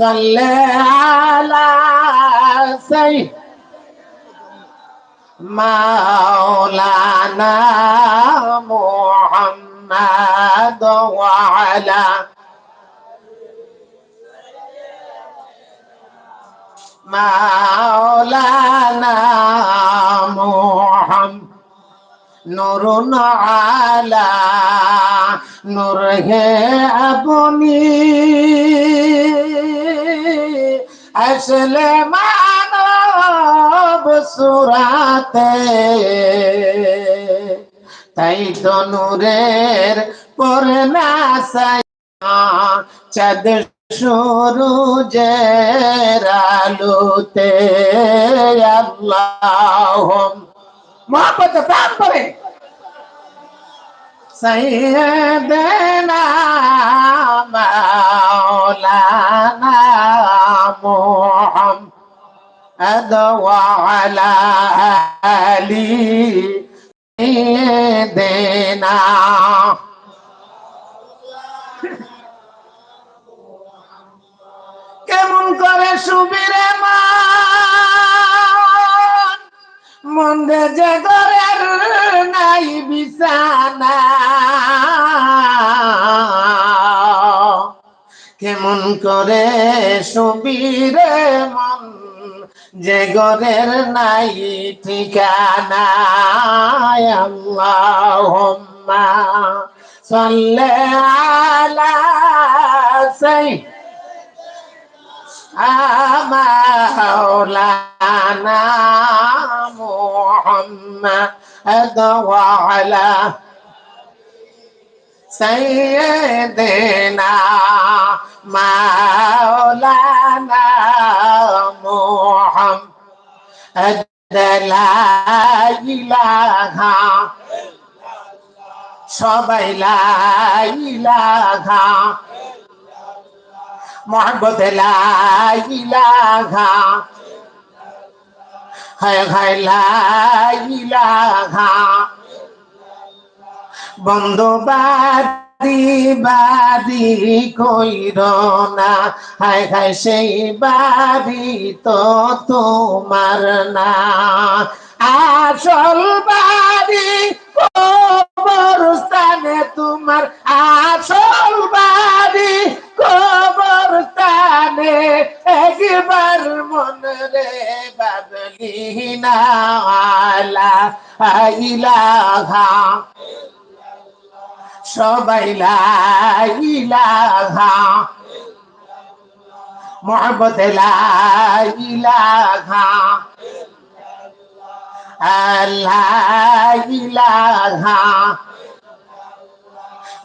صل على سيدنا مولانا محمد وعلى مولانا محمد نور على نور ہے اپنی আসলে মানব সুরাতে। তাই তো নূরের পরে না চাঁদ সূরজের আলোতে। আল্লাহ মহাপত প্রাণ করে সৈয়দনা মাওলানা ওয়া আলা আলি সৈয়দনা কেমন করে সুবিরে মান? মন্দে যে ঘরের নাই বিছানা। কেমন করে সুবিরে মন যে ঘরের নাই ঠিকানা আল্লাহুম্মা সাল্লি আলা সাইয়্যিদিনা مولانا محمد وعلى سيدنا مولانا محمد لا إله সবাই লা ইলাহা মোহাম্মদ লা ইলাহা হায় হায় লা ইলাহা বন্ধু বাদি কইর না। হায় হায় সেই বাড়ি তো তোমার না। আসল বাড়ি কবরস্থানে তোমার, আসল বাড়ি কবরস্থানে একবার মন রে বাবলি না। আলা ইলাহা সবাই লা ইলাহা। মোহাম্মদ লা ইলাহা। আল্লাহ ইলাহা।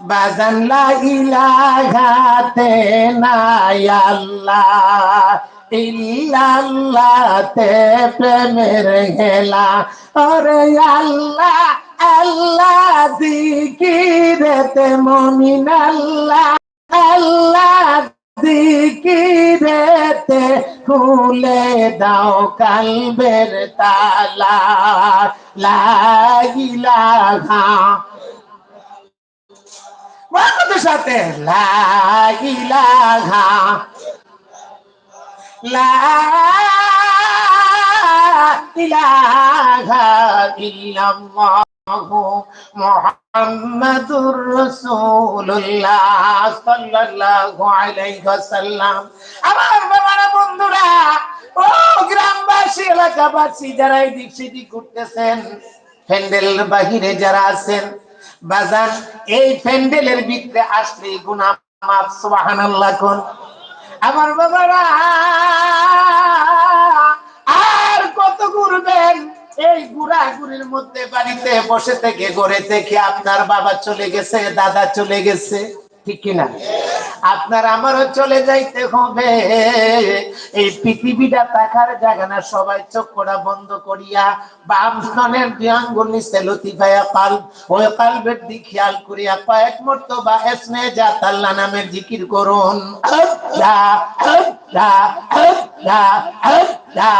বাজান লা ইলাহাতে নাই আল্লাহ। ইল্লাল্লাহতে প্রেমের গেলা ওরে আল্লাহ। আল্লাহ জিকিরেতে মমিন আল্লাহ আল্লাহ জিকিরেতে খুলে দাও কালবের তালা। লাগিলাঘা মহাপতের সাথে। লাগিলাঘা লা ইলাহা ইল্লাল্লাহ। আমার বাবারা বন্ধুরা, ও গ্রামবাসী, এলাকাবাসী যারা এই দিক সেদিক ঘুরতেছেন প্যান্ডেল বাহিরে যারা আছেন বাজার এই প্যান্ডেলের ভিতরে আসলে গুনাহ মাফ কোন। আমার বাবারা, আর কত ঘুরবেন? এই ঘুরাঘুরির মধ্যে বাড়িতে বসে থেকে ঘরে থেকে আপনার বাবা চলে গেছে, দাদা চলে গেছে। ঠিক কিনা? আপনার আমারও চলে যাইতে হবে। এই পৃথিবীটা তাকার জায়গা না, সবাই করা বন্ধ করিয়া বাম স্তনের দুই আঙ্গুল নিচে পাল ওই কালবের দিক খেয়াল করিয়া কয়েক মর্তবা এসমে যা তাল্লা নামের জিকির করুন। আল্লাহ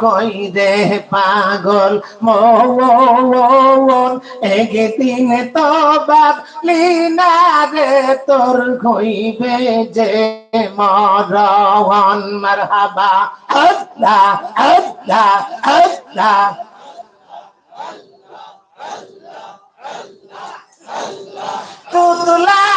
কই দে পাগল মন এগে দিন তো লিনা রে তোর হইবে যে মরণ মারহাবা, আল্লাহ আল্লাহ আল্লাহ। তুতলা বাজির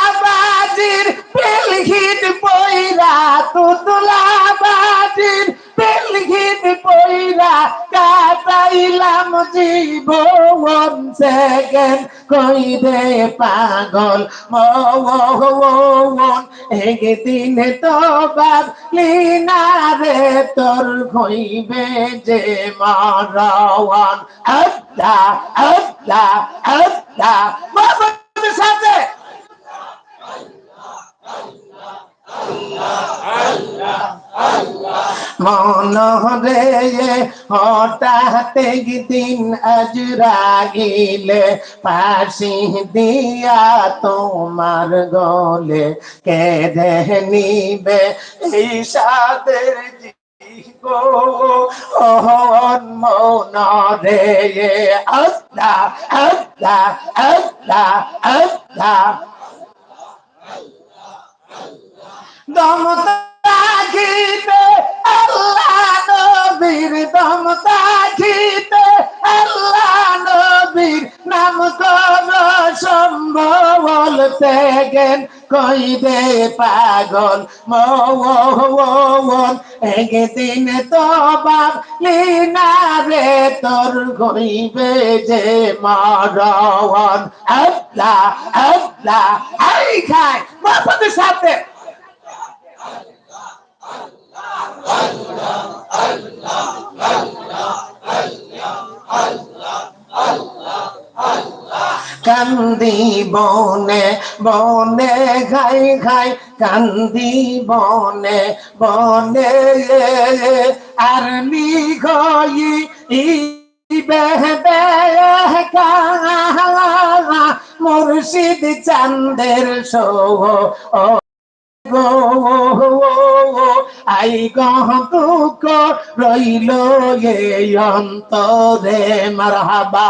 দে পাগল। মন একদিন তো বাবলিনা রে তোর হইবে যে মরণ হদ্দা হদ্দা মোহাম্মদের সাথে মন রে হঠাৎ দিন আজরাইলে ফাঁসি দিয়া তোমার গলে কেঁদে নিবে এই সাদের জীবন মন রে আল্লাহ আল্লাহ আল্লাহ আল্লাহ। দম সম্ভবল গেন কই দে পাগল মন একদিন তো বাপ লীনা রে তোর গইবে যে মরণ। আল্লাহ আল্লাহ আই খায় বাপদের সাথে। কান্দি বনে বনে খাই খাই কান্দি বনে বনে আর নিগই মুর্শিদ চান্দের সো আই গহ দুঃখ রইল এ অন্তরে, মারহাবা।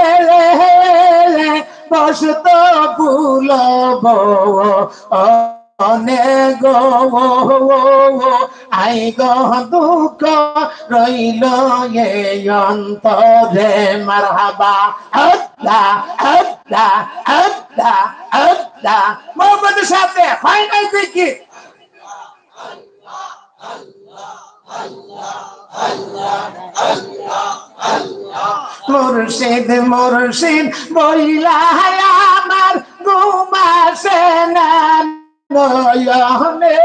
বসত ফুল অনে আই গো রইল এ অন্তরে। মারহাবা আল্লাহ আল্লাহ আল্লাহ আল্লাহ মোহাম্মদের সাথে দেখি মুর্শিদ মুর্শিদ, বইলা আমার ঘুমাসে না। নয়নে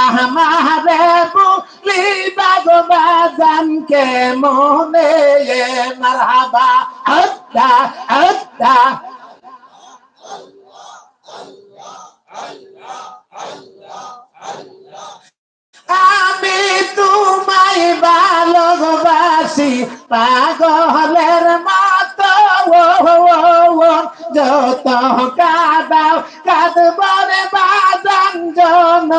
আমারে বলি বাগবাজান কে মনে মারহাবা আল্লাহ আল্লাহ আমি তোমায় ভালোবাসি, পাগলের মতো যত কাদাও, কাঁদবরে বাজান জন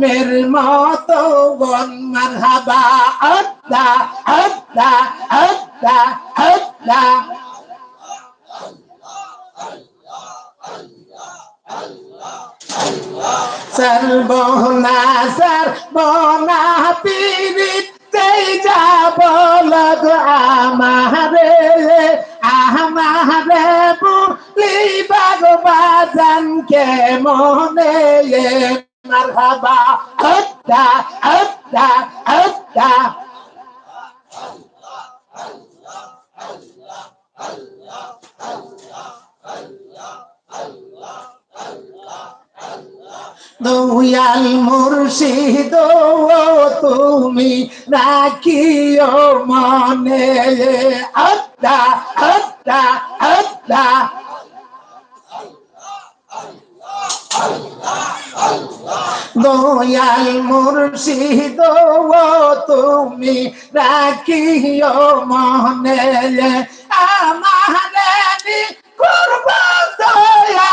মের মতো বন মারহাবা আল্লাহ আল্লাহ আল্লাহ আল্লাহ সর্বনা সর্বনা পীড়িত তেই যাব লগ আমারে আমারে বুলি বাগবাজান কে মনে মারহাবা আত্তা আত্তা আত্তা দয়াল মুর্শিদ তুমি রাখিও মনে আত্মা আত্মা আত্মা দয়াল মুর্শিদ তুমি রাখিও মনে আমারে করব দয়া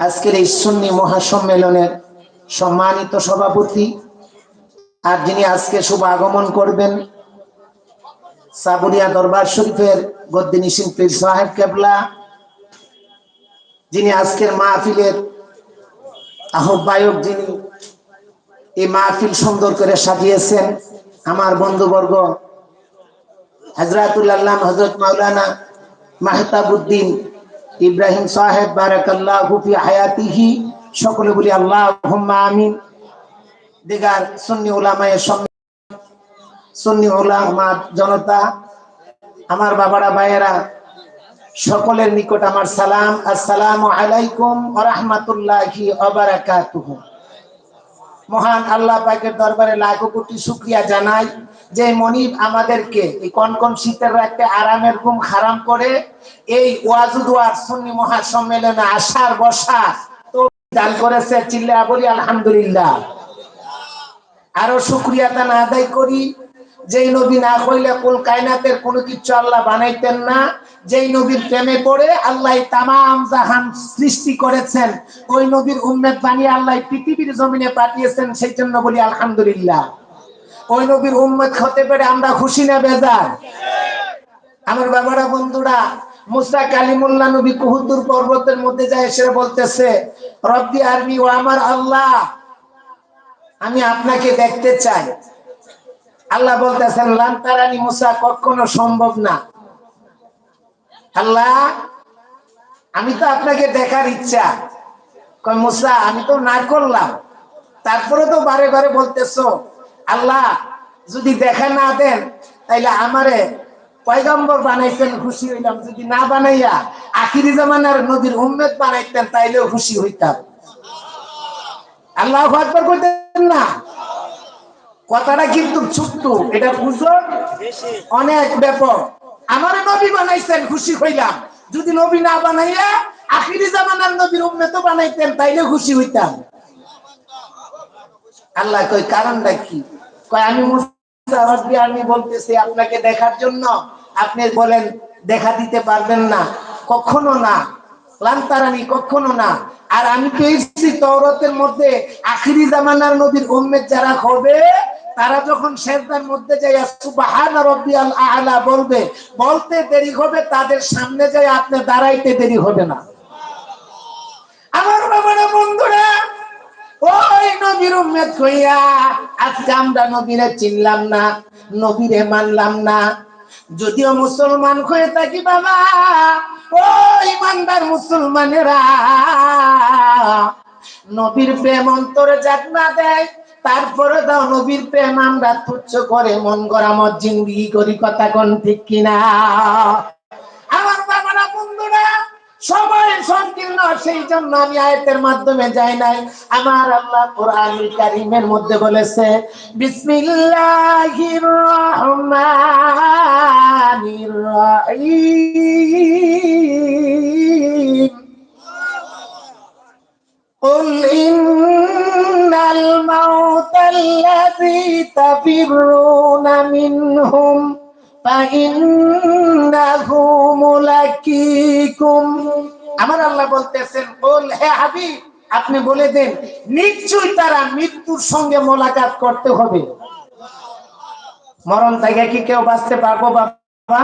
আজকের এই সুন্নি মহাসম্মেলনের সম্মানিত সভাপতি আর যিনি আজকে শুভ আগমন করবেন, সাবুরিয়া দরবার শরীফের গদ্দিনী শিল্পী সাহেব কেবলা, যিনি আজকের মাহফিলের আহ্বায়ক যিনি এই মাহফিল সুন্দর করে সাজিয়েছেন, আমার বন্ধুবর্গ হজরতুল্লাহ হজরত মাওলানা মাহতাবুদ্দিন ইব্রাহিম সাহেব হায়াতিহি। সকলে বলি আল্লাহ আমিন। দিগার সুন্নি উলামায়ের সুন্নি উলামা জনতা, আমার বাবারা, ভাইয়েরা, সকলের নিকট আমার সালাম। আসসালামু আলাইকুম ওয়া রাহমাতুল্লাহি মহান আল্লাহ পাকের দরবারে লাখো কোটি শুক্রিয়া জানাই যে মনিব আমাদেরকে এই কনকন শীতের রাতে আরামের ঘুম হারাম করে এই ওয়াজুদুয়ার সুন্নি মহাসম্মেলনে আসার বসা তো দান করেছে চিল্লা বলি আলহামদুলিল্লাহ। আরও শুক্রিয়া তা না আদায় করি। যেই নবী না হইলে কুল কায়নাতের কোনো কিছু আল্লাহ বানাইতেন না। যেই নবীর প্রেমে পড়ে আল্লাহ তামাম জাহান সৃষ্টি করেছেন। ওই নবীর উম্মেদ বানিয়ে আল্লাহ পৃথিবীর জমিনে পাঠিয়েছেন সেই জন্য বলি আলহামদুলিল্লাহ। ওই নবীর উম্মেদ হতে পেরে আমরা খুশি না বেজার? আমার বাবারা, বন্ধুরা, মুসা কালিমুল্লাহ নবী কুহুদুর পর্বতের মধ্যে যায় এসে বলতেছে, রব্বি আরবি ও আমার আল্লাহ, আমি আপনাকে দেখতে চাই। আল্লাহ বলতেছেন লান্তারানি মুসা, কখনো সম্ভব না। আল্লাহ, আমি তো আপনাকে দেখার ইচ্ছা। মুসা, আমি তো না করলাম। তারপরে তো বারে বারে বলতেছো, আল্লাহ, যদি দেখা না দেন, তাইলে আমারে পয়গম্বর বানাইতেন, খুশি হইলাম যদি না বানাইয়া আখিরি জামানার নদীর উম্মেদ বানাইতেন, তাইলেও খুশি হইতাম। আল্লাহ করতেন না। কথাটা কিন্তু ছোট্ট, এটা বুঝো? অনেক ব্যাপক। আমার নবী বানাইছেন, খুশি হইলাম। যদি নবী না বানাইয়া, আখিরি জামানার নবীর উম্মেত বানাইতেন, তাইলে খুশি হইতাম। আল্লাহ কই কারণটা কি? কয়, আমি আমি বলতেছি, আপনাকে দেখার জন্য। আপনি বলেন, দেখা দিতে পারবেন না। কখনো না। লান্তারানি, কখনো না। আর আমি পেয়েছি তৌরতের মধ্যে, আখিরি জামানার নবীর উম্মেদ যারা হবে তারা যখন শেরদার মধ্যে যাই সুবাহান রব্বিয়াল আলা বলবে, বলতে দেরি হবে, তাদের সামনে যাই আপনি দাঁড়াইতে দেরি হবে না। আমার বাবারা, বন্ধুরা, ওই নবীর উম্মেদ কইয়া আজকে আমরা নবীরে চিনলাম না, নবীরে মানলাম না। যদিও মুসলমান হয়ে থাকি বাবা, ও ইমানদার মুসলমানেরা, নবীর প্রেম অন্তরে না দেয় তারপরে দাও নবীর প্রেম আমরা তুচ্ছ করে মন করা মত জিন্দিগি করি কথা কোন ঠিক কিনা? আমার বাবারা বন্ধুরা সবাই সংকীর্ণ সেই জন্য আমি আয়তের মাধ্যমে যাই নাই। আমার আল্লাহ কোরআন কারিমের মধ্যে বলেছে বিসমিল্লাহির রহমানির রহিম। تفرون منهم فإنه ملاقيكم আমার আল্লাহ বলতেছেন বল হে হাবিব আপনি বলে দেন নিশ্চয়ই তারা মৃত্যুর সঙ্গে মোলাকাত করতে হবে মরণ থেকে কি কেউ বাঁচতে পারবো বাবা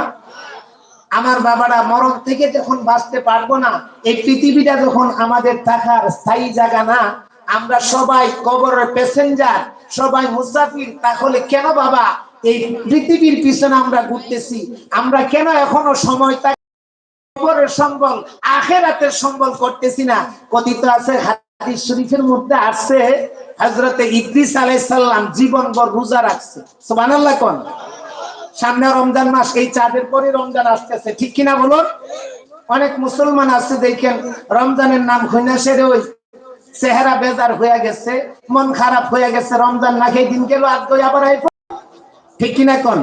আমার বাবারা মরণ থেকে যখন বাঁচতে পারবো না এই পৃথিবীটা যখন আমাদের থাকার স্থায়ী জায়গা না আমরা সবাই কবরের প্যাসেঞ্জার, সবাই মুসাফির, তাহলে কেন বাবা? এই পৃথিবীর পিছনে আমরা ঘুরতেছি। আমরা কেন এখনও সময় কবরের সম্বল, আখেরাতের সম্বল করতেছি না? কথিত আছে, হাদিস শরীফের মধ্যে আসছে হযরতে ইদ্রিস আলাইহিস সালাম জীবনভর রোজা রাখছে। সুবহানাল্লাহ কোন? সামনে রমজান মাস, এই চাঁদের পরে রমজান আসতেছে। ঠিক কিনা বলুন? অনেক মুসলমান আছে, দেখেন, রমজানের নাম হইনা সেরে ওই চেহারা বেজার হয়ে গেছে, মন খারাপ হয়ে গেছে, রমজান না খেয়ে দিন গেল দই আবার ঠিক কিনা কোন?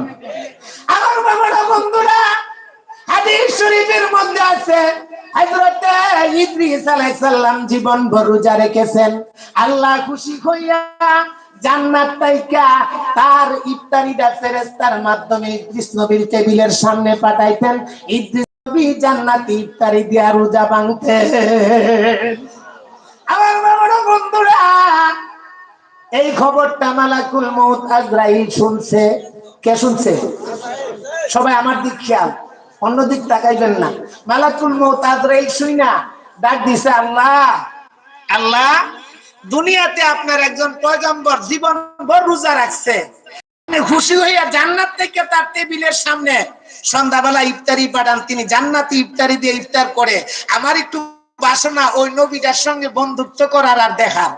আমার বাবারা, বন্ধুরা আল্লাহ খুশি জান্নাত তাইকা তার মাধ্যমে টেবিলের সামনে পাঠাইতেন। ইদ্রিস নবী জান্নাতি ইফতারি দিয়া রোজা ভাঙতেন এই খবরটা মালাকুল মৌত আজরাইল শুনছে। কে শুনছে? সবাই আমার দিক খেয়াল, অন্য দিক তাকাইবেন না। মালাকুল মৌত আজরাইল শুই না, ডাক দিছে, আল্লাহ আল্লাহ, দুনিয়াতে আপনার একজন পয়গম্বর জীবন ভর রোজা রাখছে। খুশি হইয়া জান্নাত থেকে তার টেবিলের সামনে সন্ধ্যাবেলা ইফতারি পাঠান। তিনি জান্নাতি ইফতারি দিয়ে ইফতার করে। আমার একটু বাসনা ওই নবীটার সঙ্গে বন্ধুত্ব করার আর দেখার।